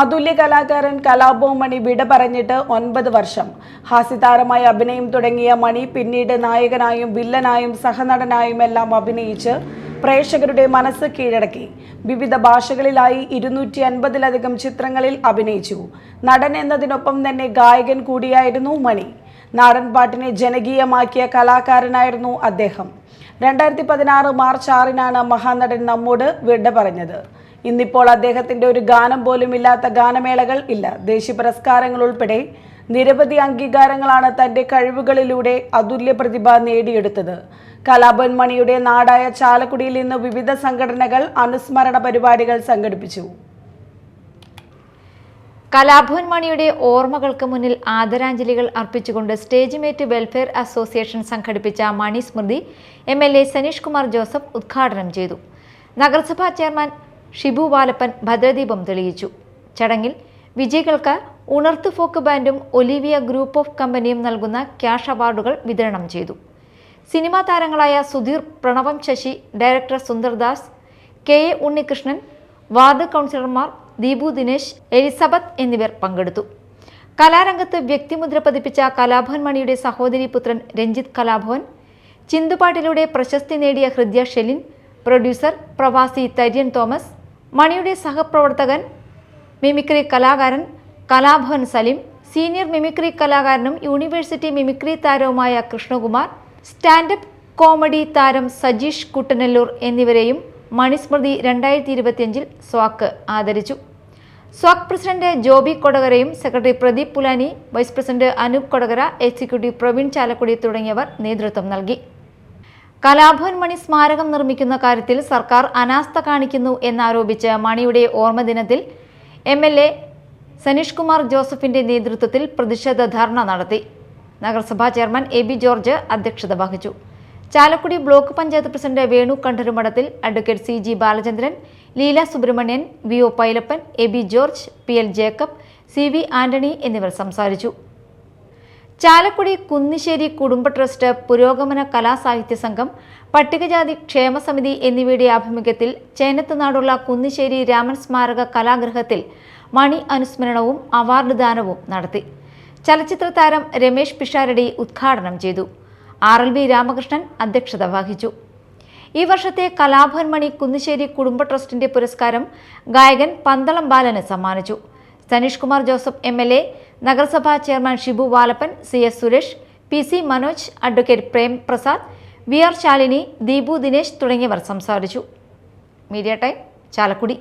അതുല്യ കലാകാരൻ കലാഭവൻ മണി വിട പറഞ്ഞിട്ട് ഒൻപത് വർഷം. ഹാസ്യതാരമായി അഭിനയം തുടങ്ങിയ മണി പിന്നീട് നായകനായും വില്ലനായും സഹനടനായും എല്ലാം അഭിനയിച്ച് പ്രേക്ഷകരുടെ മനസ്സ് കീഴടക്കി. വിവിധ ഭാഷകളിലായി ഇരുന്നൂറ്റി അൻപതിലധികം ചിത്രങ്ങളിൽ അഭിനയിച്ചു. നടൻ എന്നതിനൊപ്പം തന്നെ ഗായകൻ കൂടിയായിരുന്നു മണി. നാടൻ പാട്ടിനെ ജനകീയമാക്കിയ കലാകാരനായിരുന്നു അദ്ദേഹം. രണ്ടായിരത്തി പതിനാറ് മാർച്ച് ആറിനാണ് മഹാനടൻ നമ്മോട് വിട പറഞ്ഞത്. ഇന്നിപ്പോൾ അദ്ദേഹത്തിന്റെ ഒരു ഗാനം പോലും ഇല്ലാത്ത ഗാനമേളകൾ ഇല്ല. ദേശീയ പുരസ്കാരങ്ങൾ ഉൾപ്പെടെ നിരവധി അംഗീകാരങ്ങളാണ് തന്റെ കഴിവുകളിലൂടെ അതുല്യ പ്രതിഭ നേടിയെടുത്തത്. കലാഭൻ മണിയുടെ നാടായ ചാലക്കുടിയിൽ നിന്ന് വിവിധ സംഘടനകൾ അനുസ്മരണ പരിപാടികൾ സംഘടിപ്പിച്ചു. കലാഭവൻ മണിയുടെ ഓർമ്മകൾക്ക് മുന്നിൽ ആദരാഞ്ജലികൾ അർപ്പിച്ചുകൊണ്ട് സ്റ്റേജ് മേറ്റ് വെൽഫെയർ അസോസിയേഷൻ സംഘടിപ്പിച്ച മണി സ്മൃതി M L A Saneesh Kumar Joseph ഉദ്ഘാടനം ചെയ്തു. നഗരസഭാ ചെയർമാൻ ഷിബു ബാലപ്പൻ ഭദ്രദീപം തെളിയിച്ചു. ചടങ്ങിൽ വിജയികൾക്ക് ഉണർത്തു ഫോക്ക് ബാൻഡും ഒലിവിയ ഗ്രൂപ്പ് ഓഫ് കമ്പനിയും നൽകുന്ന ക്യാഷ് അവാർഡുകൾ വിതരണം ചെയ്തു. സിനിമാ താരങ്ങളായ Sudheer Pranavam Sasi director Sundardas K A Unnikrishnan ward കൗൺസിലർമാർ ദീപു ദിനേശ് എലിസബത്ത് എന്നിവർ പങ്കെടുത്തു. കലാരംഗത്ത് വ്യക്തിമുദ്ര പതിപ്പിച്ച കലാഭവൻ മണിയുടെ സഹോദരി പുത്രൻ രഞ്ജിത്ത് കലാഭവൻ ചിന്തുപാട്ടിലൂടെ പ്രശസ്തി നേടിയ ഹൃദ്യ ഷെലിൻ പ്രൊഡ്യൂസർ പ്രവാസി തര്യൻ തോമസ് മണിയുടെ സഹപ്രവർത്തകൻ മിമിക്രി കലാകാരൻ കലാഭവൻ സലിം സീനിയർ മിമിക്രി കലാകാരനും യൂണിവേഴ്സിറ്റി മിമിക്രി താരവുമായ കൃഷ്ണകുമാർ സ്റ്റാൻഡപ്പ് കോമഡി താരം സജീഷ് കുട്ടനെല്ലൂർ എന്നിവരെയും മണിസ്മൃതി രണ്ടായിരത്തി ഇരുപത്തിയഞ്ചിൽ സ്വാക്ക് ആദരിച്ചു. സ്വാക് president Joby കൊടകരയും secretary Pradeep Pulani vice president Anoop Kodakara executive Praveen Chalakudy തുടങ്ങിയവർ നേതൃത്വം നൽകി. കലാഭവൻ മണി സ്മാരകം നിർമ്മിക്കുന്ന കാര്യത്തിൽ സർക്കാർ അനാസ്ഥ കാണിക്കുന്നു എന്നാരോപിച്ച് മണിയുടെ ഓർമ്മദിനത്തിൽ M L A Saneesh Kumar ജോസഫിന്റെ നേതൃത്വത്തിൽ പ്രതിഷേധ ധർണ നടത്തി. നഗരസഭാ ചെയർമാൻ എ ബി ജോർജ് അധ്യക്ഷത വഹിച്ചു. Chalakudy block panchayat president Venu Kandarumadathil advocate C G Balachandran Leela Subramanian V O Pailappan A B George P L Jacob C V Antony എന്നിവർ സംസാരിച്ചു. ചാലക്കുടി കുന്നിശ്ശേരി കുടുംബ ട്രസ്റ്റ് പുരോഗമന കലാസാഹിത്യ സംഘം പട്ടികജാതി ക്ഷേമ സമിതി എന്നിവയുടെ ആഭിമുഖ്യത്തിൽ ചേനത്തുനാടുള്ള കുന്നിശ്ശേരി രാമൻ സ്മാരക കലാഗൃഹത്തിൽ മണി അനുസ്മരണവും അവാർഡ് ദാനവും നടത്തി. ചലച്ചിത്ര താരം രമേശ് പിഷാരടി ഉദ്ഘാടനം ചെയ്തു. ആർ എൽ വി രാമകൃഷ്ണൻ അധ്യക്ഷത വഹിച്ചു. ഈ വർഷത്തെ കലാഭവൻ മണി കുന്നിശ്ശേരി കുടുംബ ട്രസ്റ്റിന്റെ പുരസ്കാരം ഗായകൻ പന്തളം ബാലന് സമ്മാനിച്ചു. Saneesh Kumar Joseph M L A നഗരസഭാ chairman Shibu Valappan C S Suresh P C Manoj advocate Prem Prasad V R Shalini Deepu Dinesh തുടങ്ങിയവർ സംസാരിച്ചു. Media time Chalakudy.